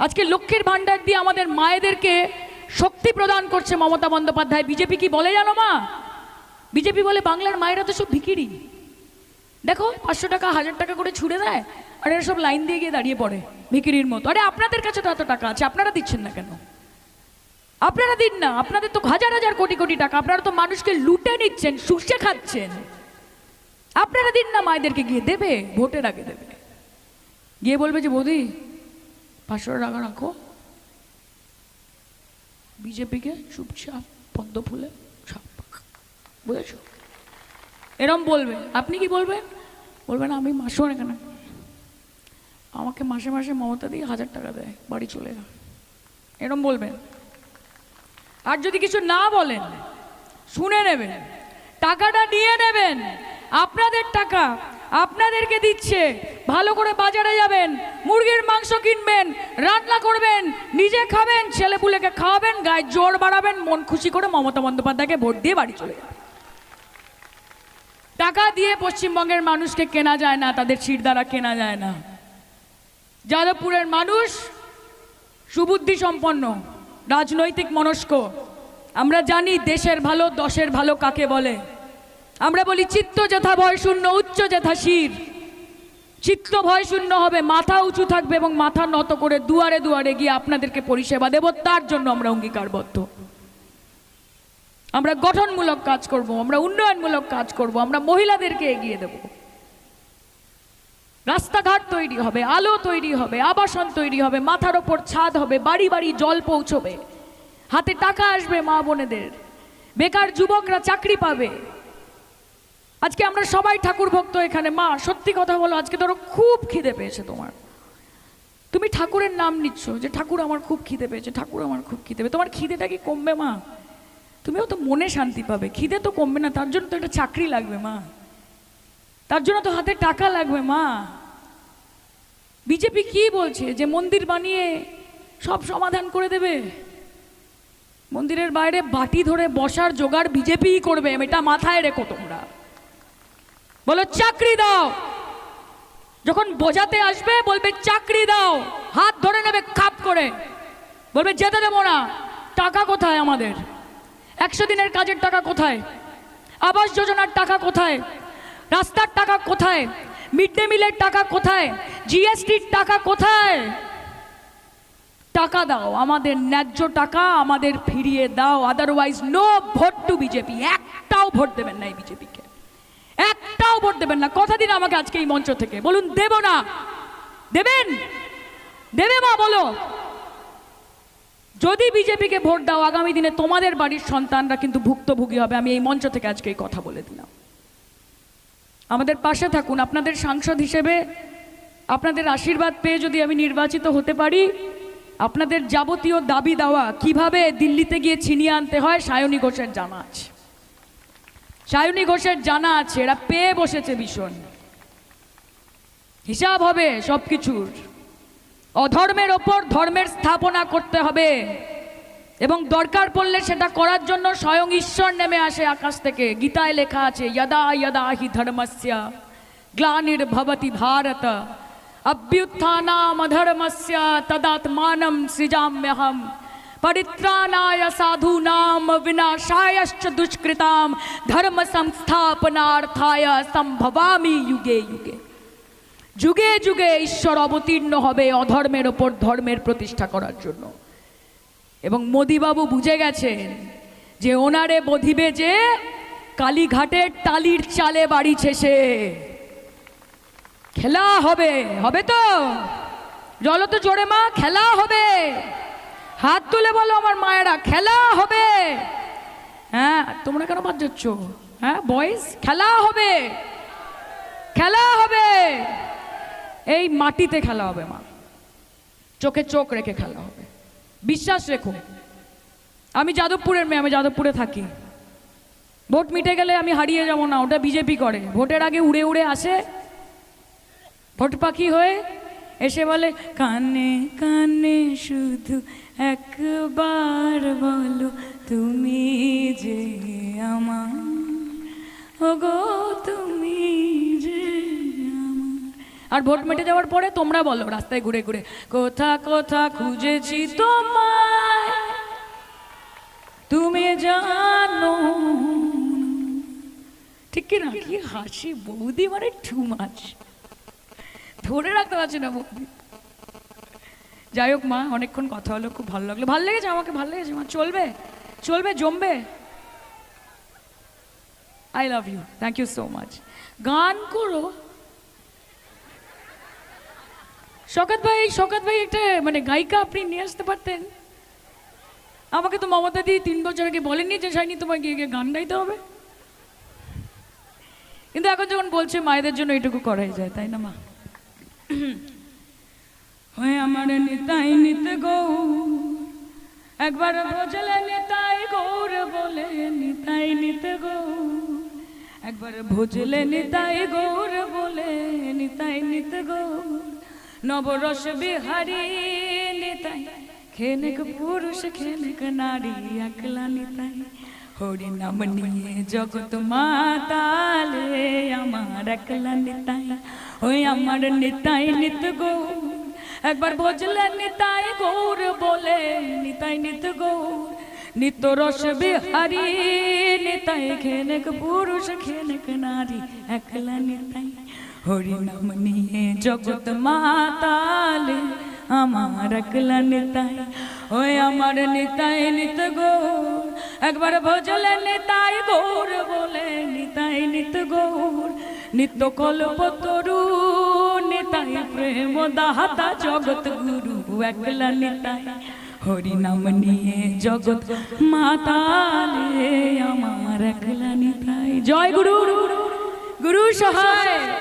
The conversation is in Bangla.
আজকে লক্ষ্মীর ভাণ্ডার দিয়ে আমাদের মায়েদেরকে শক্তি প্রদান করছে মমতা বন্দ্যোপাধ্যায়। বিজেপি কি বলে জানো মা? বিজেপি বলে বাংলার মায়েরা তো সব ভিকিরি দেখো, পাঁচশো টাকা, হাজার টাকা করে ছুড়ে দেয় আর এরা সব লাইন দিয়ে গিয়ে দাঁড়িয়ে পড়ে ভিকিরির মতো। আরে আপনাদের কাছে তো এত টাকা আছে, আপনারা দিচ্ছেন না কেন? আপনারা দিন না, আপনাদের তো হাজার হাজার কোটি কোটি টাকা, আপনারা তো মানুষকে লুটে নিচ্ছেন, শুষে খাচ্ছেন। আপনারা দিন না মায়েদেরকে গিয়ে, দেবে, ভোটের আগে দেবে। গিয়ে বলবে যে, বৌদি পাঁচশো টাকা রাখো। বিজেপিকে চুপচাপ পদ্ম ফুলে বুঝেছ? এরম বলবে। আপনি কি বলবেন? বলবেন, আমি মাসও এখানে। আমাকে মাসে মাসে মমতা দিয়ে হাজার টাকা দেয়, বাড়ি চলে যা এরম বলবেন। আর যদি কিছু না বলেন, শুনে নেবেন। টাকাটা নিয়ে নেবেন। আপনাদের টাকা আপনাদেরকে দিচ্ছে। ভালো করে বাজারে যাবেন, মুরগির মাংস কিনবেন, রান্না করবেন, নিজে খাবেন ছেলেপুলেকে খাওয়াবেন, গায়ে জোর বাড়াবেন, মন খুশি করে মমতা বন্দ্যোপাধ্যায়কে ভোট দিয়ে বাড়ি চলে টাকা দিয়ে পশ্চিমবঙ্গের মানুষকে কেনা যায় না, তাদের সিট দ্বারা কেনা যায় না। যাদবপুরের মানুষ সুবুদ্ধি সম্পন্ন রাজনৈতিক মনস্ক। আমরা জানি দেশের ভালো, দশের ভালো কাকে বলে। আমরা বলি চিত্ত যথা ভয় শূন্য, উচ্চ যথা শির। চিত্ত ভয় শূন্য হবে, মাথা উঁচু থাকবে এবং মাথা নত করে দুয়ারে দুয়ারে গিয়ে আপনাদেরকে পরিষেবা দেব, তার জন্য আমরা অঙ্গীকারবদ্ধ। আমরা গঠনমূলক কাজ করব, আমরা উন্নয়নমূলক কাজ করব, আমরা মহিলাদেরকে এগিয়ে দেব। রাস্তাঘাট তৈরি হবে, আলো তৈরি হবে, আবাসন তৈরি হবে, মাথার ওপর ছাদ হবে, বাড়ি বাড়ি জল পৌঁছবে, হাতে টাকা আসবে মা বোনেদের, বেকার যুবকরা চাকরি পাবে। আজকে আমরা সবাই ঠাকুর ভক্ত এখানে। মা, সত্যি কথা বলো, আজকে ধরো খুব খিদে পেয়েছে তোমার। তুমি ঠাকুরের নাম নিচ্ছ যে, ঠাকুর আমার খুব খিদে পেয়েছে, ঠাকুর আমার খুব খিদে পেয়ে তোমার খিদেটা কি কমবে, মা? তুমিও তো মনে শান্তি পাবে। খিদে তো কমবে না, তার জন্য তো একটা চাকরি লাগবে, মা। তার জন্য তো হাতে টাকা লাগবে, মা। বিজেপি কি বলছে? যে মন্দির বানিয়ে সব সমাধান করে দেবে? মন্দিরের বাইরে বাটি ধরে বসার জোগাড় বিজেপিই করবে, এটা মাথায় রেখো তোমরা। বলো, চাকরি দাও। যখন বোঝাতে আসবে, বলবে, চাকরি দাও। হাত ধরে নেবে, খাপ করে। বলবে, যেতে দেবো না। টাকা কোথায় আমাদের? একশো দিনের কাজের টাকা কোথায়? আবাস যোজনার টাকা কোথায়? রাস্তার টাকা কোথায়? মিড ডে মিলের টাকা কোথায়? জিএসটির টাকা কোথায়? টাকা দাও, আমাদের ন্যায্য টাকা আমাদের ফিরিয়ে দাও। Otherwise no vote to BJP একটাও ভোট দেবেন না এই বিজেপিকে একটাও ভোট দেবেন না। কথা দিন আমাকে আজকে এই মঞ্চ থেকে। বলুন, দেব না। দেবেন? দেবে মা, বলো। যদি বিজেপিকে ভোট দাও, আগামী দিনে তোমাদের বাড়ির সন্তানরা কিন্তু ভুক্তভোগী হবে। আমি এই মঞ্চ থেকে আজকে এই কথা বলে দিলাম। আমাদের পাশে থাকুন। আপনাদের সাংসদ হিসেবে আপনাদের আশীর্বাদ পেয়ে যদি আমি নির্বাচিত হতে পারি, আপনাদের যাবতীয় দাবি দেওয়া কীভাবে দিল্লিতে গিয়ে ছিনিয়ে আনতে হয়, সায়নী ঘোষের জানা আছে সায়নী ঘোষের জানা আছে, এরা পেয়ে বসেছে ভীষণ। হিসাব হবে সব কিছুর অধর্মের ওপর ধর্মের স্থাপনা করতে হবে। এবং দরকার পড়লে সেটা করার জন্য স্বয়ং ঈশ্বর নেমে আসে আকাশ থেকে। গীতায় লেখা আছে যদা যদা হি ধর্মস্য, গ্লানির ভবতি ভারত অভ্যুত্থানাম ধর্মস্য তদাত্মানম সৃজাম্যহম। পরিত্রাণায় সাধূনাম বিনাশায়শ্চ দুষ্কৃতাম ধর্ম সংস্থাপনার্থায় সম্ভবামি যুগে যুগে যুগে যুগে ঈশ্বর অবতীর্ণ হবে অধর্মের ওপর ধর্মের প্রতিষ্ঠা করার জন্য। এবং মোদিবাবু বুঝে গেছেন যে ওনারে বধিবে যে কালীঘাটের টালির চালে বাড়িছে সে খেলা হবে হবে তো? জলো তো জোরে মা, খেলা হবে। হাত তুলে বলো আমার মায়েরা, খেলা হবে। হ্যাঁ তোমরা কেন বাদ যাচ্ছ? হ্যাঁ বয়েস খেলা হবে। খেলা হবে। এই মাটিতে খেলা হবে মা। চোখে চোখ রেখে খেলা হবে। বিশ্বাস রেখো। আমি যাদবপুরের মেয়ে, আমি যাদবপুরে থাকি। ভোট মিটে গেলে আমি হারিয়ে যাব না, ওটা বিজেপি করে। ভোটের আগে উড়ে উড়ে আসে ভোট পাখি হয়ে এসে বলে, কানে কানে শুধু একবার বলো তুমি যে আমার। ওগো, তুমি যে আর ভোট মেটে যাওয়ার পরে তোমরা বলো রাস্তায় ঘুরে ঘুরে, কোথা কোথা খুঁজেছি তোমায়? তুমি জানো? ঠিক কি না? কি হাসি, বৌদি মানে টু মাছ ধরে রাখতে পারছি না বৌদি যাই হোক মা, অনেকক্ষণ কথা হলো, খুব ভালো লাগল। ভালো লেগেছে? আমাকে ভালো লেগেছে? মা, চলবে? চলবে, জমবে? I love you thank you so much গান করো। শকাত ভাই শকাত ভাই একটা মানে গায়িকা আপনি নিয়ে আসতে পারতেন। আমাকে তো মমতা দি তিন বছর আগে বলেননি যে শাইনি গিয়ে গিয়ে গান গাইতে হবে? কিন্তু এখন যখন বলছে, মায়েদের জন্য এটুকু করাই যায়, তাই না মা? হয়ে আমার নিতাই নিতে গো। একবার ভোজলে নিতাই গৌর বলে, নিতাই নিতে গো। একবার ভোজলে নিতাই গৌর বলে, নিতাই নিতে গো। নবরস বিহারি, নিতাই। খেনেক পুরুষ, খেনেক নারী, একলা নিতাই। হরি নাম নিয়ে জগৎ মাতালে আমার একলা নিতাই, ওই আমার নিতাই নিত গো। একবার ভজলে নিতাই গৌর বলে, নিতাই নিত গৌর নিত রস বিহারি, নিতাই খেনেক পুরুষ, খেনেক নারী, একলা নিতাই। হরি নাম নিয়ে জগৎ মাতালে আমার একলা নিতাই, ওই আমার নিতাই নিত গৌর একবার ভজলে নিতাই গৌর বলে, নিতাই নিত গৌর, নিত্য কল্প তরু, নিতাই প্রেম দাহাতা জগৎ গুরু, একলা নিতাই হরি নাম নিয়ে জগৎ মাতালে আমার একলা নিতাই। জয় গুরু গুরু সহায়।